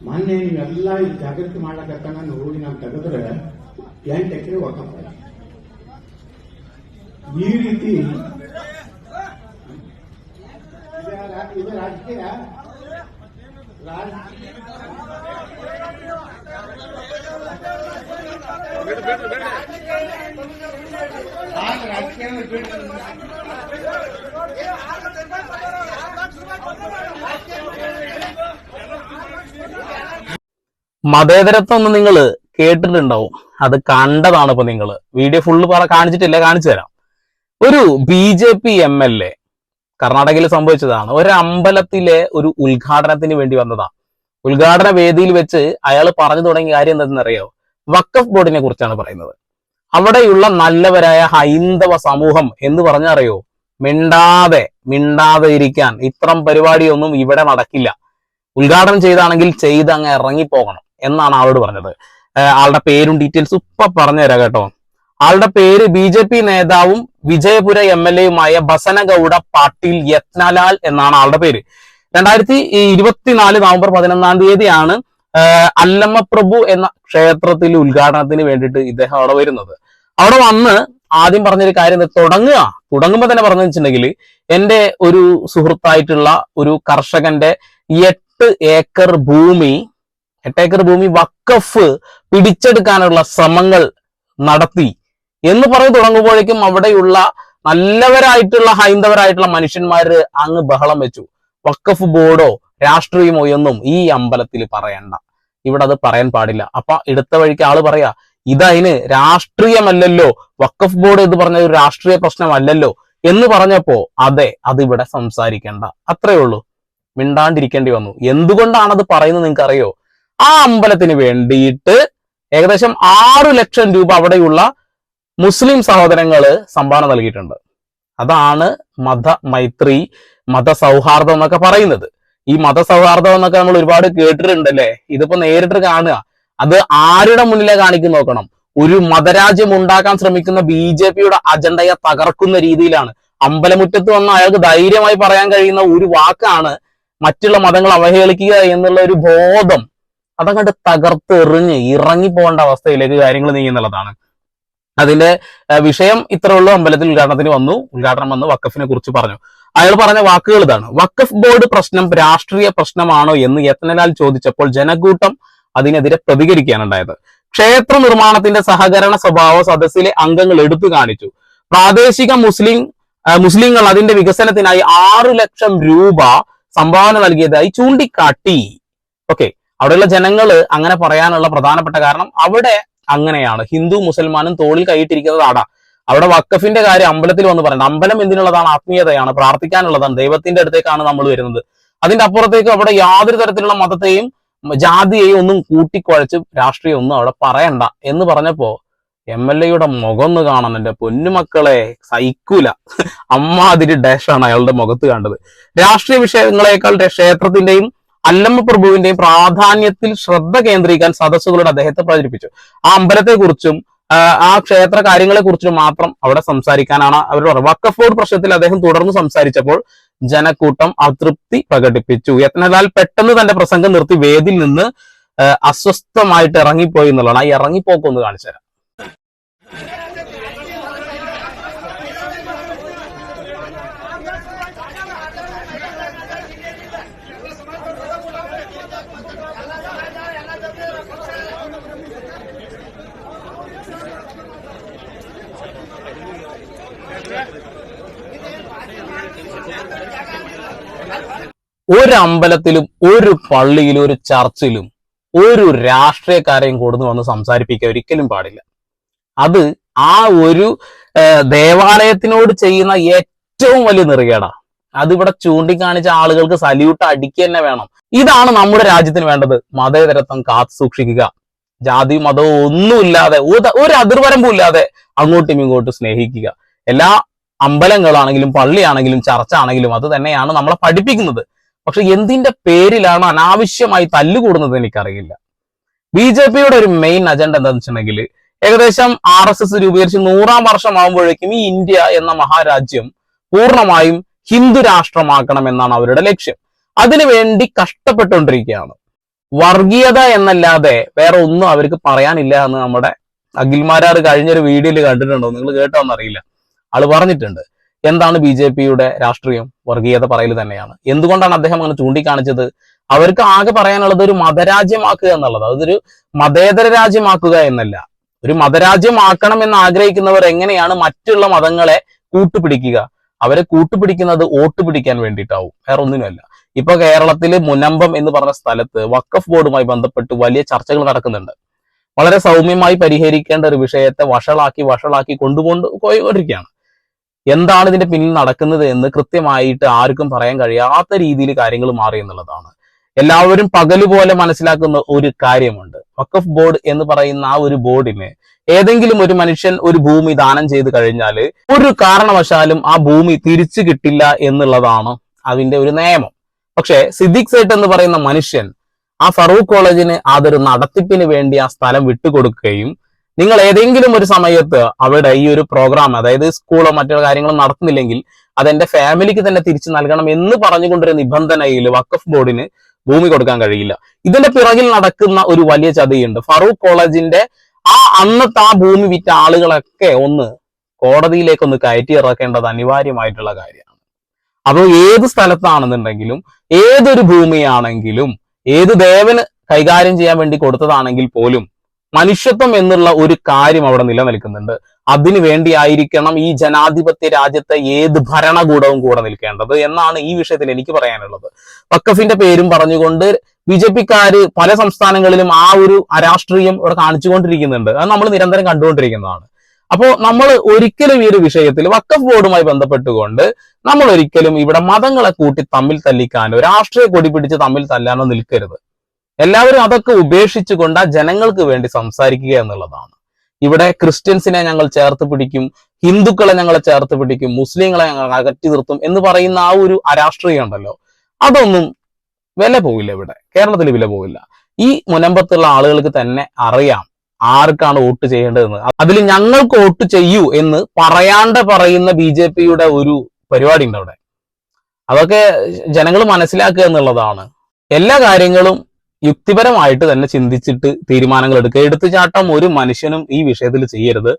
ಮೊನ್ನೆ ಇಲ್ಲಿ ಜಾಗೃತಿ ಮಾಡ್ಲಕ್ಕ ನಾನು ಹೋಗಿ ನಾವು ತೆಗೆದ್ರೆ ಎಂಟು ಎಕರೆ ಒಕ್ಕಪ್ಪ ಈ ರೀತಿ ಇದು ರಾಜಕೀಯ? ರಾಜಕೀಯ മതേതരത്വം ഒന്ന് നിങ്ങൾ കേട്ടിട്ടുണ്ടാവും. അത് കണ്ടതാണ് ഇപ്പൊ നിങ്ങൾ വീഡിയോ ഫുള്ള് പറ കാണിച്ചിട്ടില്ല കാണിച്ചു തരാം. ഒരു B J P M L A കർണാടകയിൽ സംഭവിച്ചതാണ്. ഒരു അമ്പലത്തിലെ ഒരു ഉദ്ഘാടനത്തിന് വേണ്ടി വന്നതാ. ഉദ്ഘാടന വേദിയിൽ വെച്ച് അയാൾ പറഞ്ഞു തുടങ്ങിയ കാര്യം എന്താണെന്നറിയോ വക്കഫ് ബോർഡിനെ കുറിച്ചാണ് പറയുന്നത്. അവിടെയുള്ള നല്ലവരായ ഹൈന്ദവ സമൂഹം എന്ന് പറഞ്ഞറിയോ മിണ്ടാതെ മിണ്ടാതെ ഇരിക്കാൻ. ഇത്തരം പരിപാടിയൊന്നും ഇവിടെ നടക്കില്ല. ഉദ്ഘാടനം ചെയ്താണെങ്കിൽ ചെയ്ത് അങ്ങ് ഇറങ്ങിപ്പോകണം. എന്നാണ് ആളോട് പറഞ്ഞത്. ആളുടെ പേരും ഡീറ്റെയിൽസും ഇപ്പൊ പറഞ്ഞു തരാം കേട്ടോ. ആളുടെ പേര് ബി ജെ പി നേതാവും വിജയപുര എം എൽ എയുമായ ബസനഗൌഡ പാട്ടീൽ യത്നലാൽ എന്നാണ് ആളുടെ പേര്. രണ്ടായിരത്തി ഇരുപത്തിനാല് നവംബർ പതിനൊന്നാം തീയതിയാണ് ഏഹ് അല്ലമ്മ പ്രഭു എന്ന ക്ഷേത്രത്തിൽ ഉദ്ഘാടനത്തിന് വേണ്ടിയിട്ട് ഇദ്ദേഹം അവിടെ വരുന്നത്. അവിടെ വന്ന് ആദ്യം പറഞ്ഞൊരു കാര്യം തുടങ്ങുക. തുടങ്ങുമ്പോൾ തന്നെ പറഞ്ഞു വെച്ചിട്ടുണ്ടെങ്കിൽ എന്റെ ഒരു സുഹൃത്തായിട്ടുള്ള ഒരു കർഷകന്റെ എട്ട് ഏക്കർ ഭൂമി എട്ട് ഏക്കർ ഭൂമി വക്കഫ് പിടിച്ചെടുക്കാനുള്ള ശ്രമങ്ങൾ നടത്തി. എന്ന് പറഞ്ഞു തുടങ്ങുമ്പോഴേക്കും അവിടെയുള്ള നല്ലവരായിട്ടുള്ള ഹൈന്ദവരായിട്ടുള്ള മനുഷ്യന്മാര് അങ്ങ് ബഹളം വെച്ചു. വക്കഫ് ബോർഡോ രാഷ്ട്രീയമോ എന്നും ഈ അമ്പലത്തിൽ പറയണ്ട. ഇവിടെ അത് പറയാൻ പാടില്ല. അപ്പൊ എടുത്ത വഴിക്ക് ആൾ പറയാ ഇതതിന് രാഷ്ട്രീയമല്ലല്ലോ. വക്കഫ് ബോർഡ് എന്ന് പറഞ്ഞ ഒരു രാഷ്ട്രീയ പ്രശ്നമല്ലല്ലോ. എന്ന് പറഞ്ഞപ്പോ അതെ അത് ഇവിടെ സംസാരിക്കണ്ട. അത്രേ ഉള്ളൂ. മിണ്ടാണ്ടിരിക്കേണ്ടി വന്നു. എന്തുകൊണ്ടാണ് അത് പറയുന്നത് നിങ്ങൾക്ക് അറിയോ ആ അമ്പലത്തിന് വേണ്ടിയിട്ട് ഏകദേശം ആറു ലക്ഷം രൂപ അവിടെയുള്ള മുസ്ലിം സഹോദരങ്ങൾ സംഭാവന നൽകിയിട്ടുണ്ട്. അതാണ് മത മൈത്രി മത സൗഹാർദ്ദം എന്നൊക്കെ പറയുന്നത്. ഈ മത സൗഹാർദ്ദം എന്നൊക്കെ നമ്മൾ ഒരുപാട് കേട്ടിട്ടുണ്ടല്ലേ? ഇതിപ്പോ നേരിട്ട് കാണുക. അത് ആരുടെ മുന്നിലെ കാണിക്കും നോക്കണം. ഒരു മതരാജ്യം ഉണ്ടാക്കാൻ ശ്രമിക്കുന്ന ബി ജെ പിയുടെ അജണ്ടയെ തകർക്കുന്ന രീതിയിലാണ്. അമ്പലമുറ്റത്ത് വന്ന അയാൾക്ക് ധൈര്യമായി പറയാൻ കഴിയുന്ന ഒരു വാക്കാണ് മറ്റുള്ള മതങ്ങൾ അവഹേളിക്കുക എന്നുള്ള ഒരു ബോധം അതങ്ങോട്ട് തകർത്തെറിഞ്ഞ് ഇറങ്ങി പോകേണ്ട അവസ്ഥയിലേക്ക് കാര്യങ്ങൾ നീങ്ങുന്നുള്ളതാണ് അതിന്റെ വിഷയം ഇത്ര ഉള്ളൂ. അമ്പലത്തിൽ ഉദ്ഘാടനത്തിന് വന്നു. ഉദ്ഘാടനം വന്ന് വക്കഫിനെ കുറിച്ച് പറഞ്ഞു. അയാൾ പറഞ്ഞ വാക്കുകൾ ഇതാണ്. വക്കഫ് ബോർഡ് പ്രശ്നം രാഷ്ട്രീയ പ്രശ്നമാണോ എന്ന് യത്നലാൽ ചോദിച്ചപ്പോൾ ജനക്കൂട്ടം അതിനെതിരെ പ്രതികരിക്കാനുണ്ടായത് ക്ഷേത്ര നിർമ്മാണത്തിന്റെ സഹകരണ സ്വഭാവം സദസ്സിലെ അംഗങ്ങൾ എടുത്തു കാണിച്ചു. പ്രാദേശിക മുസ്ലിം മുസ്ലിങ്ങൾ അതിന്റെ വികസനത്തിനായി ആറു ലക്ഷം രൂപ സംഭാവന നൽകിയതായി ചൂണ്ടിക്കാട്ടി. ഓക്കെ. അവിടെയുള്ള ജനങ്ങൾ അങ്ങനെ പറയാനുള്ള പ്രധാനപ്പെട്ട കാരണം അവിടെ അങ്ങനെയാണ്. ഹിന്ദു മുസൽമാനും തോളിൽ കൈയിട്ടിരിക്കുന്നത് ആടാ അവിടെ വക്കഫിന്റെ കാര്യം അമ്പലത്തിൽ വന്ന് പറയുന്നത് അമ്പലം എന്തിനുള്ളതാണ്? ആത്മീയതയാണ്. പ്രാർത്ഥിക്കാനുള്ളതാണ്. ദൈവത്തിന്റെ അടുത്തേക്കാണ് നമ്മൾ വരുന്നത്. അതിന്റെ അപ്പുറത്തേക്ക് അവിടെ യാതൊരു തരത്തിലുള്ള മതത്തെയും ജാതിയെയും ഒന്നും കൂട്ടിക്കുഴച്ച് രാഷ്ട്രീയം ഒന്നും അവിടെ പറയണ്ട എന്ന് പറഞ്ഞപ്പോ എം എൽ എയുടെ മുഖം ഒന്ന് കാണാൻ എന്റെ പൊന്നുമക്കളെ സഹിക്കൂല. അമ്മാതിരി ഡാഷാണ് അയാളുടെ മുഖത്ത് കണ്ടത്. രാഷ്ട്രീയ വിഷയങ്ങളെക്കാൾ ക്ഷേത്രത്തിന്റെയും അല്ലമ്മ പ്രഭുവിന്റെയും പ്രാധാന്യത്തിൽ ശ്രദ്ധ കേന്ദ്രീകരിക്കാൻ സദസ്സുകളോട് അദ്ദേഹത്തെ പ്രചരിപ്പിച്ചു. ആ അമ്പലത്തെക്കുറിച്ചും ആ, ക്ഷേത്ര കാര്യങ്ങളെ കുറിച്ചും മാത്രം അവിടെ സംസാരിക്കാനാണ് അവരുടെ വക്കഫ് ബോർഡ് പ്രശ്നത്തിൽ അദ്ദേഹം തുടർന്ന് സംസാരിച്ചപ്പോൾ ജനക്കൂട്ടം അതൃപ്തി പ്രകടിപ്പിച്ചു. യത്നലാൽ പെട്ടെന്ന് തന്റെ പ്രസംഗം നിർത്തി വേദിയിൽ നിന്ന് അസ്വസ്ഥമായിട്ട് ഇറങ്ങിപ്പോയി എന്നുള്ളതാണ്. ആ ഇറങ്ങിപ്പോക്കൊന്ന് കാണിച്ചു തരാം. ഒരു അമ്പലത്തിലും ഒരു പള്ളിയിലും ഒരു ചർച്ചിലും ഒരു രാഷ്ട്രീയക്കാരെയും കൊടുന്നു വന്ന് സംസാരിപ്പിക്കുക ഒരിക്കലും പാടില്ല. അത് ആ ഒരു ദേവാലയത്തിനോട് ചെയ്യുന്ന ഏറ്റവും വലിയ നെറുകേടാ. അതിവിടെ ചൂണ്ടിക്കാണിച്ച ആളുകൾക്ക് സല്യൂട്ട് അടിക്കുക തന്നെ വേണം. ഇതാണ് നമ്മുടെ രാജ്യത്തിന് വേണ്ടത്. മതേതരത്വം കാത്തു സൂക്ഷിക്കുക. ജാതി മതവും ഒന്നുമില്ലാതെ ഒരു അതിർവരമ്പും ഇല്ലാതെ അങ്ങോട്ടും ഇങ്ങോട്ടും സ്നേഹിക്കുക. എല്ലാ അമ്പലങ്ങളാണെങ്കിലും പള്ളിയാണെങ്കിലും ചർച്ച ആണെങ്കിലും അത് തന്നെയാണ് നമ്മളെ പഠിപ്പിക്കുന്നത്. പക്ഷെ എന്തിന്റെ പേരിലാണ് അനാവശ്യമായി തല്ലുകൂടുന്നത് എനിക്കറിയില്ല. ബി ജെ പിയുടെ ഒരു മെയിൻ അജണ്ട എന്താണെന്ന് വെച്ചിട്ടുണ്ടെങ്കിൽ ഏകദേശം ആർ എസ് എസ് രൂപീകരിച്ച് നൂറാം വർഷമാകുമ്പോഴേക്കും ഈ ഇന്ത്യ എന്ന മഹാരാജ്യം പൂർണമായും ഹിന്ദു രാഷ്ട്രമാക്കണം എന്നാണ് അവരുടെ ലക്ഷ്യം. അതിനുവേണ്ടി കഷ്ടപ്പെട്ടുകൊണ്ടിരിക്കുകയാണ്. വർഗീയത എന്നല്ലാതെ വേറെ ഒന്നും അവർക്ക് പറയാനില്ല എന്ന് നമ്മുടെ അഖിൽമാരാർ കഴിഞ്ഞൊരു വീഡിയോയിൽ കണ്ടിട്ടുണ്ടോ? നിങ്ങൾ കേട്ടോന്നറിയില്ല ആൾ പറഞ്ഞിട്ടുണ്ട്. എന്താണ് ബി ജെ പിയുടെ രാഷ്ട്രീയം? വർഗീയത പറയൽ തന്നെയാണ്. എന്തുകൊണ്ടാണ് അദ്ദേഹം അങ്ങനെ ചൂണ്ടിക്കാണിച്ചത്? അവർക്ക് ആകെ പറയാനുള്ളത് ഒരു മതരാജ്യമാക്കുക എന്നുള്ളത്. അതൊരു മതേതര രാജ്യമാക്കുക എന്നല്ല. ഒരു മതരാജ്യമാക്കണം എന്ന് ആഗ്രഹിക്കുന്നവർ എങ്ങനെയാണ് മറ്റുള്ള മതങ്ങളെ കൂട്ടുപിടിക്കുക? അവരെ കൂട്ടുപിടിക്കുന്നത് വോട്ട് പിടിക്കാൻ വേണ്ടിയിട്ടാവും. വേറെ ഒന്നിനുമല്ല. ഇപ്പൊ കേരളത്തിലെ മുനമ്പം എന്ന് പറഞ്ഞ സ്ഥലത്ത് വക്കഫ് ബോർഡുമായി ബന്ധപ്പെട്ട് വലിയ ചർച്ചകൾ നടക്കുന്നുണ്ട്. വളരെ സൗമ്യമായി പരിഹരിക്കേണ്ട ഒരു വിഷയത്തെ വഷളാക്കി വഷളാക്കി കൊണ്ടുകൊണ്ട് പോയിക്കൊണ്ടിരിക്കുകയാണ് എന്താണ് ഇതിന്റെ പിന്നിൽ നടക്കുന്നത് എന്ന് കൃത്യമായിട്ട് ആർക്കും പറയാൻ കഴിയാത്ത രീതിയിൽ കാര്യങ്ങൾ മാറി എന്നുള്ളതാണ്. എല്ലാവരും പകൽ പോലെ മനസ്സിലാക്കുന്ന ഒരു കാര്യമുണ്ട്. വക്കഫ് ബോർഡ് എന്ന് പറയുന്ന ആ ഒരു ബോർഡിന് ഏതെങ്കിലും ഒരു മനുഷ്യൻ ഒരു ഭൂമി ദാനം ചെയ്ത് കഴിഞ്ഞാൽ ഒരു കാരണവശാലും ആ ഭൂമി തിരിച്ചു കിട്ടില്ല എന്നുള്ളതാണ് അതിന്റെ ഒരു നിയമം. പക്ഷേ സിദ്ദിഖ് സേട്ട് എന്ന് പറയുന്ന മനുഷ്യൻ ആ ഫറൂഖ് കോളേജിന് അതൊരു നടത്തിപ്പിന് വേണ്ടി ആ സ്ഥലം വിട്ടുകൊടുക്കുകയും നിങ്ങൾ ഏതെങ്കിലും ഒരു സമയത്ത് അവിടെ ഈ ഒരു പ്രോഗ്രാം അതായത് സ്കൂളോ മറ്റുള്ള കാര്യങ്ങളോ നടത്തുന്നില്ലെങ്കിൽ അതെന്റെ ഫാമിലിക്ക് തന്നെ തിരിച്ചു നൽകണം എന്ന് പറഞ്ഞുകൊണ്ടൊരു നിബന്ധനയിൽ വക്കഫ് ബോർഡിന് ഭൂമി കൊടുക്കാൻ കഴിയില്ല. ഇതിന്റെ പിറകിൽ നടക്കുന്ന ഒരു വലിയ ചതിയുണ്ട്. ഫറൂഖ് കോളേജിന്റെ ആ അന്നത്തെ ആ ഭൂമി വിറ്റ ആളുകളൊക്കെ ഒന്ന് കോടതിയിലേക്ക് ഒന്ന് കയറ്റി ഇറക്കേണ്ടത് അനിവാര്യമായിട്ടുള്ള കാര്യമാണ്. അപ്പോൾ ഏത് സ്ഥലത്താണെന്നുണ്ടെങ്കിലും ഏതൊരു ഭൂമിയാണെങ്കിലും ഏത് ദേവന് കൈകാര്യം ചെയ്യാൻ വേണ്ടി കൊടുത്തതാണെങ്കിൽ പോലും മനുഷ്യത്വം എന്നുള്ള ഒരു കാര്യം അവിടെ നിലനിൽക്കുന്നുണ്ട്. അതിനു വേണ്ടിയായിരിക്കണം ഈ ജനാധിപത്യ രാജ്യത്തെ ഏത് ഭരണകൂടവും കൂടെ നിൽക്കേണ്ടത് എന്നാണ് ഈ വിഷയത്തിൽ എനിക്ക് പറയാനുള്ളത്. വക്കഫിന്റെ പേരും പറഞ്ഞുകൊണ്ട് ബി ജെ പിക്കാര് പല സംസ്ഥാനങ്ങളിലും ആ ഒരു അരാഷ്ട്രീയം ഇവിടെ കാണിച്ചുകൊണ്ടിരിക്കുന്നുണ്ട്. അത് നമ്മൾ നിരന്തരം കണ്ടുകൊണ്ടിരിക്കുന്നതാണ്. അപ്പോൾ നമ്മൾ ഒരിക്കലും ഈ ഒരു വിഷയത്തിൽ വക്കഫ് ബോർഡുമായി ബന്ധപ്പെട്ടുകൊണ്ട് നമ്മൾ ഒരിക്കലും ഇവിടെ മതങ്ങളെ കൂട്ടി തമ്മിൽ തല്ലിക്കാനോ രാഷ്ട്രീയ കൊടി പിടിച്ച് തമ്മിൽ തല്ലാനോ നിൽക്കരുത്. എല്ലാവരും അതൊക്കെ ഉപേക്ഷിച്ചുകൊണ്ട് ആ ജനങ്ങൾക്ക് വേണ്ടി സംസാരിക്കുക എന്നുള്ളതാണ്. ഇവിടെ ക്രിസ്ത്യൻസിനെ ഞങ്ങൾ ചേർത്ത് പിടിക്കും ഹിന്ദുക്കളെ ഞങ്ങൾ ചേർത്ത് പിടിക്കും മുസ്ലിങ്ങളെ ഞങ്ങൾ അകറ്റി നിർത്തും എന്ന് പറയുന്ന ആ ഒരു അരാഷ്ട്രീയം ഉണ്ടല്ലോ. അതൊന്നും വില പോവില്ല ഇവിടെ. കേരളത്തിൽ വില പോവില്ല. ഈ മുനമ്പത്തുള്ള ആളുകൾക്ക് തന്നെ അറിയാം ആർക്കാണ് വോട്ട് ചെയ്യേണ്ടതെന്ന്. അതിൽ ഞങ്ങൾക്ക് വോട്ട് ചെയ്യൂ എന്ന് പറയാണ്ട് പറയുന്ന ബി ജെ പിയുടെ ഒരു പരിപാടി ഉണ്ട് അവിടെ. അതൊക്കെ ജനങ്ങൾ മനസ്സിലാക്കുക എന്നുള്ളതാണ്. എല്ലാ കാര്യങ്ങളും യുക്തിപരമായിട്ട് തന്നെ ചിന്തിച്ചിട്ട് തീരുമാനങ്ങൾ എടുക്കുക. എടുത്തുചാട്ടം ഒരു മനുഷ്യനും ഈ വിഷയത്തിൽ ചെയ്യരുത്.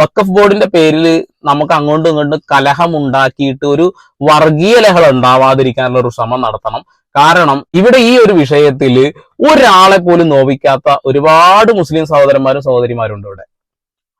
വക്കഫ് ബോർഡിന്റെ പേരിൽ നമുക്ക് അങ്ങോട്ടും ഇങ്ങോട്ടും കലഹം ഉണ്ടാക്കിയിട്ട് ഒരു വർഗീയ ലഹള ഉണ്ടാവാതിരിക്കാനുള്ള ഒരു ശ്രമം നടത്തണം. കാരണം ഇവിടെ ഈ ഒരു വിഷയത്തിൽ ഒരാളെ പോലും നോവിക്കാത്ത ഒരുപാട് മുസ്ലിം സഹോദരന്മാരും സഹോദരിമാരും ഉണ്ട് ഇവിടെ.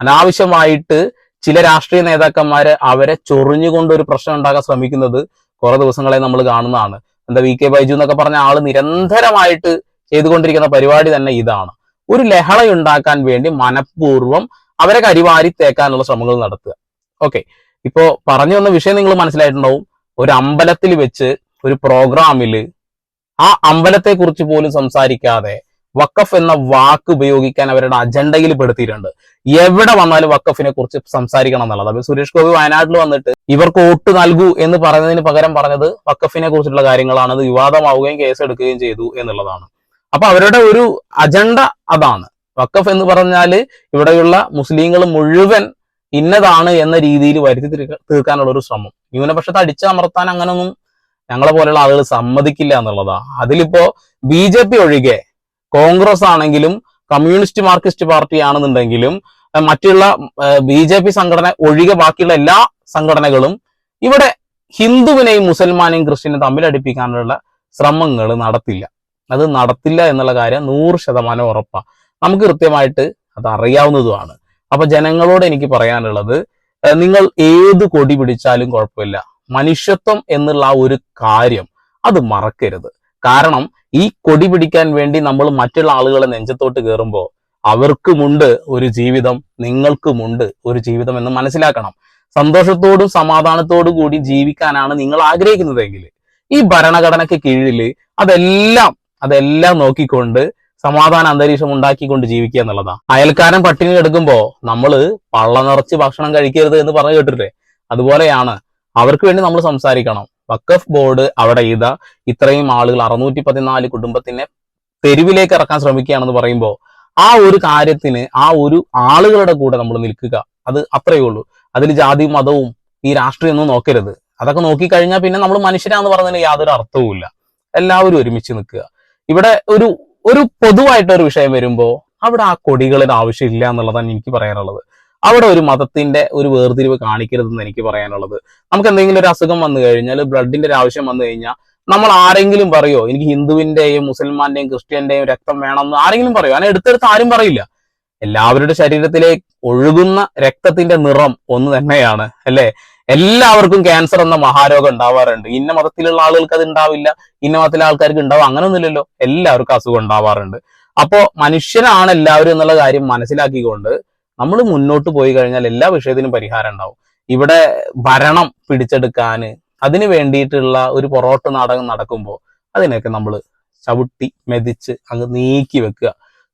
അനാവശ്യമായിട്ട് ചില രാഷ്ട്രീയ നേതാക്കന്മാര് അവരെ ചൊറിഞ്ഞുകൊണ്ട് ഒരു പ്രശ്നം ഉണ്ടാക്കാൻ ശ്രമിക്കുന്നത് കുറെ ദിവസങ്ങളെ നമ്മൾ കാണുന്നതാണ്. എന്താ വി കെ ബൈജു എന്നൊക്കെ പറഞ്ഞ ആൾ നിരന്തരമായിട്ട് ചെയ്തുകൊണ്ടിരിക്കുന്ന പരിപാടി തന്നെ ഇതാണ്. ഒരു ലഹള ഉണ്ടാക്കാൻ വേണ്ടി മനഃപൂർവം അവരെ കരിവാരി തേക്കാനുള്ള ശ്രമങ്ങൾ നടത്തുക. ഓക്കെ ഇപ്പോ പറഞ്ഞു വന്ന വിഷയം നിങ്ങൾ മനസ്സിലായിട്ടുണ്ടാവും. ഒരു അമ്പലത്തിൽ വെച്ച് ഒരു പ്രോഗ്രാമിൽ ആ അമ്പലത്തെ കുറിച്ച് പോലും സംസാരിക്കാതെ വക്കഫ് എന്ന വാക്ക് ഉപയോഗിക്കാൻ അവരുടെ അജണ്ടയിൽ പെടുത്തിയിട്ടുണ്ട്. എവിടെ വന്നാലും വക്കഫിനെ കുറിച്ച് സംസാരിക്കണം എന്നുള്ളത്. അപ്പൊ സുരേഷ് ഗോപി വയനാട്ടിൽ വന്നിട്ട് ഇവർക്ക് വോട്ട് നൽകൂ എന്ന് പറയുന്നതിന് പകരം പറഞ്ഞത് വക്കഫിനെ കുറിച്ചുള്ള കാര്യങ്ങളാണ്. അത് വിവാദമാവുകയും കേസെടുക്കുകയും ചെയ്തു എന്നുള്ളതാണ്. അപ്പൊ അവരുടെ ഒരു അജണ്ട അതാണ്. വക്കഫ് എന്ന് പറഞ്ഞാൽ ഇവിടെയുള്ള മുസ്ലിങ്ങൾ മുഴുവൻ ഇന്നതാണ് എന്ന രീതിയിൽ വരുത്തി തീർക്കാനുള്ള ഒരു ശ്രമം. ന്യൂനപക്ഷത്തെ അടിച്ചമർത്താൻ അങ്ങനൊന്നും ഞങ്ങളെ പോലെയുള്ള ആളുകൾ സമ്മതിക്കില്ല എന്നുള്ളതാ. അതിലിപ്പോ ബി ജെ പി ഒഴികെ കോൺഗ്രസ് ആണെങ്കിലും കമ്മ്യൂണിസ്റ്റ് മാർക്സിസ്റ്റ് പാർട്ടി ആണെന്നുണ്ടെങ്കിലും മറ്റുള്ള ബി ജെ പി സംഘടന ഒഴികെ ബാക്കിയുള്ള എല്ലാ സംഘടനകളും ഇവിടെ ഹിന്ദുവിനെയും മുസൽമാനെയും ക്രിസ്ത്യനെയും തമ്മിലടിപ്പിക്കാനുള്ള ശ്രമങ്ങൾ നടത്തില്ല. അത് നടത്തില്ല എന്നുള്ള കാര്യം നൂറ് ശതമാനം ഉറപ്പാണ് നമുക്ക് കൃത്യമായിട്ട് അത് അറിയാവുന്നതുമാണ്. അപ്പൊ ജനങ്ങളോട് എനിക്ക് പറയാനുള്ളത് നിങ്ങൾ ഏത് കൊടി പിടിച്ചാലും കുഴപ്പമില്ല. മനുഷ്യത്വം എന്നുള്ള ഒരു കാര്യം അത് മറക്കരുത്. കാരണം ഈ കൊടി പിടിക്കാൻ വേണ്ടി നമ്മൾ മറ്റുള്ള ആളുകളെ നെഞ്ചത്തോട്ട് കയറുമ്പോൾ അവർക്കുമുണ്ട് ഒരു ജീവിതം നിങ്ങൾക്കുമുണ്ട് ഒരു ജീവിതം എന്ന് മനസ്സിലാക്കണം. സന്തോഷത്തോടും സമാധാനത്തോടും കൂടി ജീവിക്കാനാണ് നിങ്ങൾ ആഗ്രഹിക്കുന്നതെങ്കിൽ ഈ ഭരണഘടനയ്ക്ക് കീഴിൽ അതെല്ലാം അതെല്ലാം നോക്കിക്കൊണ്ട് സമാധാന അന്തരീക്ഷം ഉണ്ടാക്കിക്കൊണ്ട് ജീവിക്കുക എന്നുള്ളതാണ്. അയൽക്കാരൻ പട്ടിണി എടുക്കുമ്പോ നമ്മൾ പള്ള നിറച്ച് ഭക്ഷണം കഴിക്കരുത് എന്ന് പറഞ്ഞു കേട്ടിട്ടില്ലേ? അതുപോലെയാണ് അവർക്ക് വേണ്ടി നമ്മൾ സംസാരിക്കണം. വക്കഫ് ബോർഡ് അവിടെ ചെയ്ത ഇത്രയും ആളുകൾ അറുന്നൂറ്റി പതിനാല് കുടുംബത്തിനെ തെരുവിലേക്ക് ഇറക്കാൻ ശ്രമിക്കുകയാണെന്ന് പറയുമ്പോൾ ആ ഒരു കാര്യത്തിന് ആ ഒരു ആളുകളുടെ കൂടെ നമ്മൾ നിൽക്കുക. അത് അത്രയേ ഉള്ളൂ. അതിൽ ജാതി മതവും ഈ രാഷ്ട്രീയമൊന്നും നോക്കരുത്. അതൊക്കെ നോക്കിക്കഴിഞ്ഞാൽ പിന്നെ നമ്മൾ മനുഷ്യരാന്ന് പറഞ്ഞതിന് യാതൊരു അർത്ഥവുമില്ല. എല്ലാവരും ഒരുമിച്ച് നിൽക്കുക. ഇവിടെ ഒരു ഒരു പൊതുവായിട്ടൊരു വിഷയം വരുമ്പോൾ അവിടെ ആ കൊടികളിന് ആവശ്യമില്ല എന്നുള്ളതാണ് എനിക്ക് പറയാനുള്ളത്. അവിടെ ഒരു മതത്തിന്റെ ഒരു വേർതിരിവ് കാണിക്കരുതെന്ന് എനിക്ക് പറയാനുള്ളത്. നമുക്ക് എന്തെങ്കിലും ഒരു അസുഖം വന്നു കഴിഞ്ഞാൽ ബ്ലഡിന്റെ ഒരു ആവശ്യം വന്നു കഴിഞ്ഞാൽ നമ്മൾ ആരെങ്കിലും പറയോ എനിക്ക് ഹിന്ദുവിന്റെയും മുസൽമാന്റെയും ക്രിസ്ത്യന്റെയും രക്തം വേണമെന്ന് ആരെങ്കിലും പറയോ? അങ്ങനെ എടുത്തെടുത്ത് ആരും പറയില്ല. എല്ലാവരുടെ ശരീരത്തിലേക്ക് ഒഴുകുന്ന രക്തത്തിന്റെ നിറം ഒന്ന് തന്നെയാണ് അല്ലെ? എല്ലാവർക്കും ക്യാൻസർ എന്ന മഹാരോഗം ഉണ്ടാവാറുണ്ട്. ഇന്ന മതത്തിലുള്ള ആളുകൾക്ക് അത് ഉണ്ടാവില്ല. ഇന്ന മതത്തിലെ ആൾക്കാർക്ക് ഉണ്ടാവും. അങ്ങനൊന്നുമില്ലല്ലോ. എല്ലാവർക്കും അസുഖം ഉണ്ടാവാറുണ്ട്. അപ്പോ മനുഷ്യനാണ് എല്ലാവരും എന്നുള്ള കാര്യം മനസ്സിലാക്കിക്കൊണ്ട് നമ്മൾ മുന്നോട്ട് പോയി കഴിഞ്ഞാൽ എല്ലാ വിഷയത്തിനും പരിഹാരം ഉണ്ടാവും. ഇവിടെ ഭരണം പിടിച്ചെടുക്കാന് അതിന് വേണ്ടിയിട്ടുള്ള ഒരു പൊറോട്ട് നാടകം നടക്കുമ്പോൾ അതിനൊക്കെ നമ്മൾ ചവിട്ടി മെതിച്ച് അങ്ങ് നീക്കി വെക്കുക.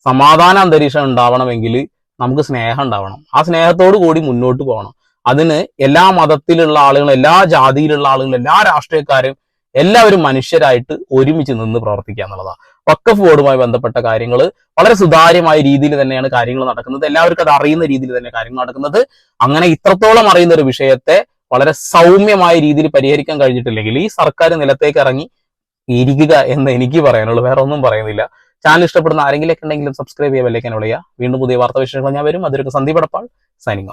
സമാധാന അന്തരീക്ഷം ഉണ്ടാവണമെങ്കിൽ നമുക്ക് സ്നേഹം ഉണ്ടാവണം. ആ സ്നേഹത്തോടു കൂടി മുന്നോട്ട് പോകണം. അതിന് എല്ലാ മതത്തിലുള്ള ആളുകളും എല്ലാ ജാതിയിലുള്ള ആളുകളും എല്ലാ രാഷ്ട്രീയക്കാരും എല്ലാവരും മനുഷ്യരായിട്ട് ഒരുമിച്ച് നിന്ന് പ്രവർത്തിക്കുക എന്നുള്ളതാണ്. വക്കഫ് ബോർഡുമായി ബന്ധപ്പെട്ട കാര്യങ്ങൾ വളരെ സുതാര്യമായ രീതിയിൽ തന്നെയാണ് കാര്യങ്ങൾ നടക്കുന്നത്. എല്ലാവർക്കും അത് അറിയുന്ന രീതിയിൽ തന്നെ കാര്യങ്ങൾ നടക്കുന്നത്. അങ്ങനെ ഇത്രത്തോളം അറിയുന്ന ഒരു വിഷയത്തെ വളരെ സൗമ്യമായ രീതിയിൽ പരിഹരിക്കാൻ കഴിഞ്ഞിട്ടില്ലെങ്കിൽ ഈ സർക്കാർ നിലത്തേക്ക് ഇറങ്ങി ഇരിക്കുക എന്ന് എനിക്ക് പറയാനുള്ളൂ. വേറെ ഒന്നും പറയുന്നില്ല. ചാനൽ ഇഷ്ടപ്പെടുന്ന ആരെങ്കിലും ഉണ്ടെങ്കിലും സബ്സ്ക്രൈബ് ചെയ്യാൻ വിളിക്കാൻ വിളിക്കുക. വീണ്ടും പുതിയ വാർത്താ വിശേഷങ്ങൾ ഞാൻ വരും. അതിലൊക്കെ സന്ദീപ് അടപ്പാൾ സൈനിങ്